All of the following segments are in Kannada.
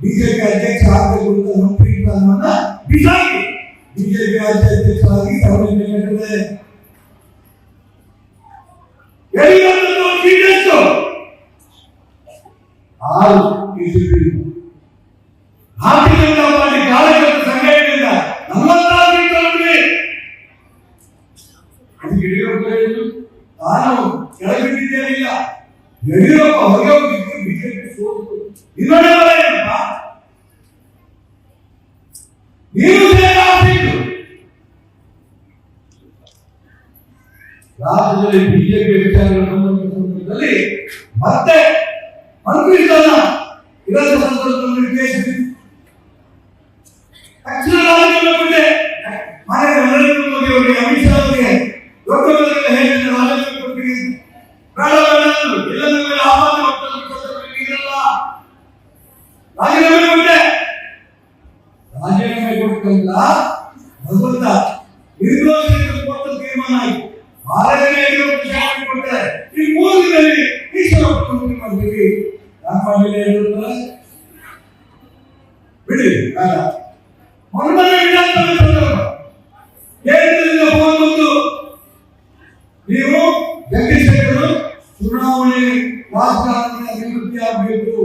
ಬಿಜೆಪಿ ಅಧ್ಯಕ್ಷ ಆಗಬೇಕು ನಮ್ಮ ಪ್ರೀತಿಯನ್ನ ಬಿಸಾಕಿ ಬಿಜೆಪಿ ಅಧ್ಯಕ್ಷರಾಗಿ ಯಡಿಯೂರಪ್ಪನವರು ಸೀಟೆಷ್ಟು ಆರು ಬಿಜೆಪಿ ಅದಕ್ಕೆ ಯಡಿಯೂರಪ್ಪ ಹೊರಗೆ ಹೋಗಿದ್ದು ಬಿಜೆಪಿ ಸೋತು. ರಾಜ್ಯದಲ್ಲಿ ಬಿಜೆಪಿ ವಿಚಾರಗಳನ್ನು ಮತ್ತೆ ಮಂತ್ರಿ ಇರದ ರಾಜೀನಾಮೆ ಕೊಟ್ಟಿಲ್ಲ ಭಗವಂತ ನಿರ್ದೋಷಕ್ಕೆ ಕೊಟ್ಟ ತೀರ್ಮಾನ ಆಯ್ತು. ಮಾರನೇ ಶಾಂತಿ ಕೊಟ್ಟರೆ ಈ ಮೂರು ದಿನದಲ್ಲಿ ಈಶ್ವರಪ್ಪ ಮಾಡ್ತೀವಿ ಯಾಕೆ ಮಾಡಲಿಲ್ಲ ಹೇಳಿದ್ರು ಬಿಡಿ, ಬೇಡ. ಮೊನ್ನೆ ಕೇಂದ್ರದಿಂದ ಫೋನ್ ಬಂತು ನೀವು ಜಗದೀಶ್ ಚುನಾವಣೆ ರಾಜಕಾರಣ ನಿವೃತ್ತಿ ಆಗಬೇಕು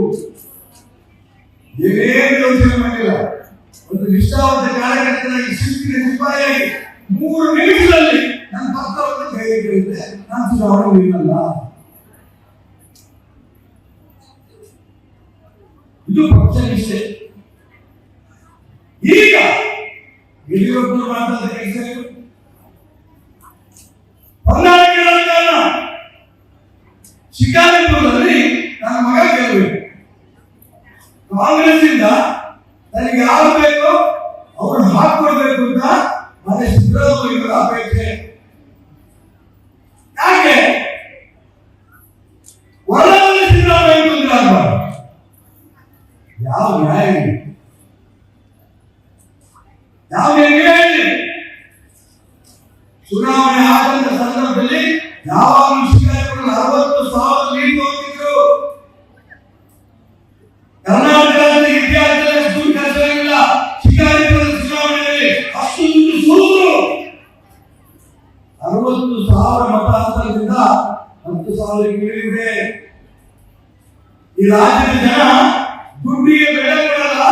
ಏನೇನು ಯೋಚನೆ ಮಾಡಿಲ್ಲ? ಒಂದು ನಿಷ್ಠಾವಂತ ಕಾರ್ಯಕರ್ತನಾಗಿ ಶಿಸ್ತಿನ ಸಿಪಾಯಿಯಾಗಿ ಮೂರು ನಿಮಿಷದಲ್ಲಿ ನನ್ನ ಪತ್ರವನ್ನು ಕೈಗೆ ನಾನು ಚುನಾವಣೆ ಇಲ್ಲ ಇದು ಪಕ್ಷ ನಿಷ್ಠೆ ಈಗ ಯಡಿಯೂರಪ್ಪನ ಮಾಡಿದ ಕೆಲಸ ರಾಜಕಾರಣ ಶಿಕಾರಿಪುರದಲ್ಲಿ ನನ್ನ ಮಗ ಗೆಲ್ಲಬೇಕು. ಕಾಂಗ್ರೆಸ್ ಇಂದ ನನಗೆ ಯಾರು ಯಾಕೆ ಒಳಗಡೆ ಸಿದ್ದರಾಮಯ್ಯ ತೊಂದರೆ ಆಗಬಾರ್ದು ಯಾವ ನ್ಯಾಯ ಇದೆ? ಯಾವ ನ್ಯಾಯ ಇದೆ? ಚುನಾವಣೆ ಹತ್ತು ಸಾವಿರ ಇಳಿದಿದೆ ಈ ರಾಜ್ಯದ ಜನ ದುಡ್ಡಿಗೆ ಬೆಲೆ ಕೊಡಲ್ಲ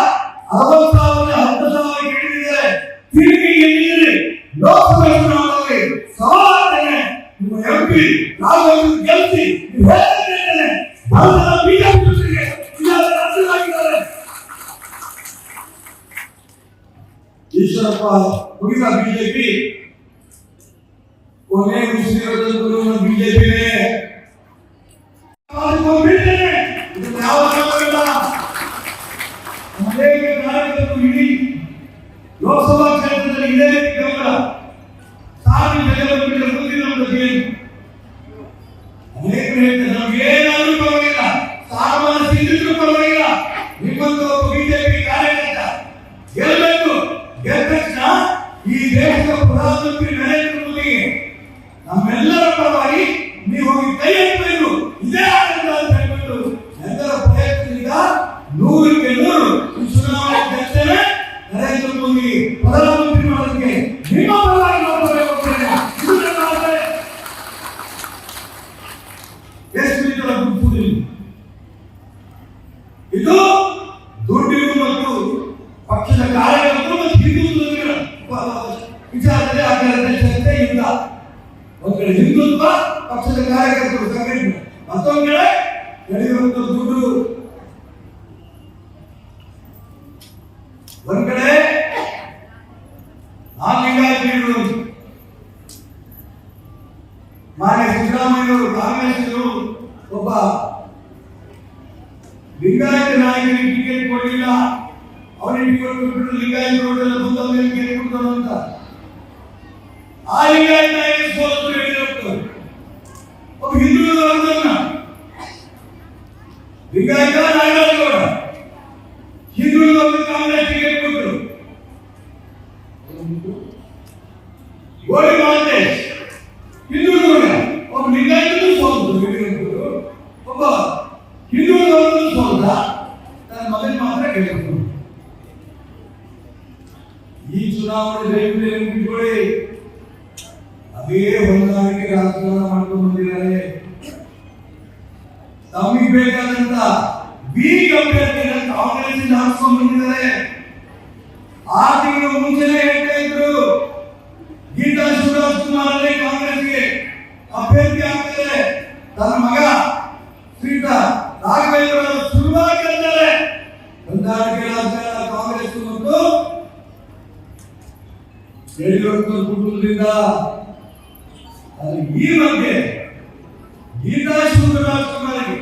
ಅರವತ್ತು ಸಾವಿರ ಹತ್ತು ಸಾವಿರ ಇಳಿದಿದ್ದಾರೆ ತಿರುಗಿ ಎಲ್ಲಿದೆ ಲೋಕಸಭೆ ಚುನಾವಣೆಯಲ್ಲಿ ಸವಾಲನೆ ನಿಮ್ಮ ಎಂಪಿ ರಾಘವೇಂದ್ರ ಗೆಲ್ಸಿ ನೀವು ಹೇಳ್ತಿದ್ದೇನೆ ಭಾರತದ ಬಿಜೆಪಿ ಜೊತೆಗೆ ಇದ್ದಾರೆ, ರಾಜ್ಯದಾಗಿದ್ದಾರೆ. ಈಶ್ವರಪ್ಪ ಮುಗಿದ ಬಿಜೆಪಿ ಕೊನೆ ಉಸಿರಿರೋದಂತೂ ಬಿಜೆಪಿನೇ ಯಾವ ಕಾರಣವಿಲ್ಲ. ಅನೇಕ ಕಾರ್ಯಕರ್ತರು ಇಡೀ ಲೋಕಸಭಾ ಕ್ಷೇತ್ರದಲ್ಲಿ ಇದೇ ಗಮನ ಸಾವಿರ ಜನರ ಮುಂದಿನ ಒಂದು ಒಂದ್ ಕಡೆ ಹಿಂದುತ್ವ ಪಕ್ಷದ ಕಾರ್ಯಕರ್ತರು ಸಂಘಟನೆ. ಮತ್ತೊಂದು ಕಡೆ ನಡೆಯುವಂತ ದುಡ್ಡು. ಒಂದ್ ಕಡೆ ನಾನ್ ಲಿಂಗಾಯತರು ಮಾನ್ಯ ಸಿದ್ದರಾಮಯ್ಯವರು ಕಾಂಗ್ರೆಸ್ನವರು ಒಬ್ಬ ಲಿಂಗಾಯತ ನಾಯಕರಿಗೆ ಟಿಕೆಟ್ ಕೊಡಲಿಲ್ಲ. ಅವರಿಗೆ ಲಿಂಗಾಯತ ರೋಡೆಲ್ಲ ಬಂದವನಿಗೆ ಟಿಕೆಟ್ ಕೊಡ್ತಾನೆ ಅಂತ ಆ ಲಿಂಗಾಯತ ನಾಯಕ ಸೋತು ಅದೇ ಹೊಂದಾಣಿಕೆ ರಾಜಕಾರಣ ಮಾಡ್ಕೊಂಡು ಬಂದಿದ್ದಾರೆ. ತಮಗೆ ಬೇಕಾದಂತ ಬಿ ಕಾಂಗ್ರೆಸ್ ಇಂದ ಹಾಕ್ಸ್ಕೊಂಡು ಬಂದಿದ್ದಾರೆ. ಆ ತಿಂಗಳು ಮುಂಚೆನೆ ಹೇಳ್ತಾ ಇದ್ರು, ಗೀತಾ ಶಿವರಾಜ್ ಕುಮಾರ್ ಕಾಂಗ್ರೆಸ್ಗೆ ಅಭ್ಯರ್ಥಿ ಆಗ್ತಾರೆ. ತನ್ನ ಮಗ ಶ್ರೀತ ರಾಘವೇಂದ್ರ ಹೇಳ್ತಾರೆ ಹೊಂದಾಣಿಕೆ ರಾಜಕಾರಣ ಕಾಂಗ್ರೆಸ್ ಮತ್ತು ಯಡಿಯೂರಪ್ಪ ಕುಟುಂಬದಿಂದ ಈ ಮಧ್ಯೆ ಗೀತಾ ಶಿವರಾಜ್ ಕುಮಾರ್ಗೆ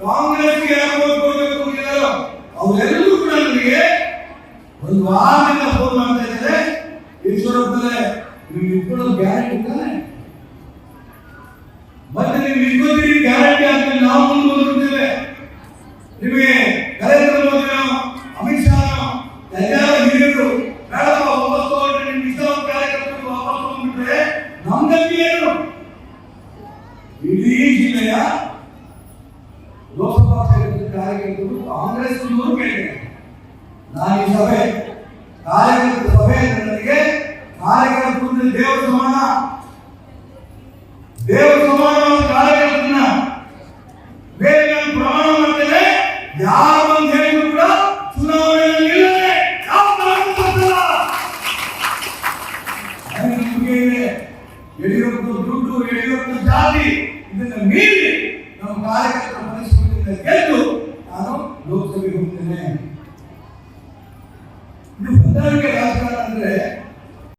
ಕಾಂಗ್ರೆಸ್ಗೆ ಯಾರು vote ಕೊಡ್ಬೇಕು ಅಂತಿದ್ದಾರೋ ಅವರೆಲ್ಲರೂ ಕೂಡ ನನಗೆ ಒಂದು ವಾರದಿಂದ ಫೋನ್ ಮಾಡ್ತಾ ಇದ್ದಾರೆ. ಈಶ್ವರಪ್ಪನೇ ನೀವು ಇಟ್ಕೊಳ್ಳೋದು ಗ್ಯಾರಂಟಿ ತಾನೆ? ಮತ್ತೆ ನೀವು ಇಟ್ಕೋತೀರಿ ಗ್ಯಾರಂಟಿ ಆದ್ಮೇಲೆ ನಾವು ಮುಂದೆ ನಿಮಗೆ ಲೋಕಸಭಾ ಕಾರ್ಯಕರ್ತರು ಕಾಂಗ್ರೆಸ್ ನಾನು ಸಭೆ, ಕಾರ್ಯಕರ್ತ ಸಭೆ ನನಗೆ ಕಾರ್ಯಕರ್ತರು ದೇವರ ಸಮಾನ. ದೇವರ ಸಮಾನ ಕಾರ್ಯಕರ್ತನ ಪ್ರಮಾಣ ಬಂದು ಹೇಳಿದ್ರು ಕೂಡ ಯಡಿಯೂರಪ್ಪ ದುಡ್ಡು, ಯಡಿಯೂರಪ್ಪ ಜಾತಿ ಇದನ್ನ ಮೀರಿ ನಮ್ಮ ಕಾರ್ಯಕರ್ತರ ಪರಿಸ್ಥಿತಿಯಿಂದ ಗೆದ್ದು ನಾನು ಲೋಕಸಭೆಗೆ ಹೋಗ್ತೇನೆ ಇದು ಹೊಂದಾಣಿಕೆ ರಾಜ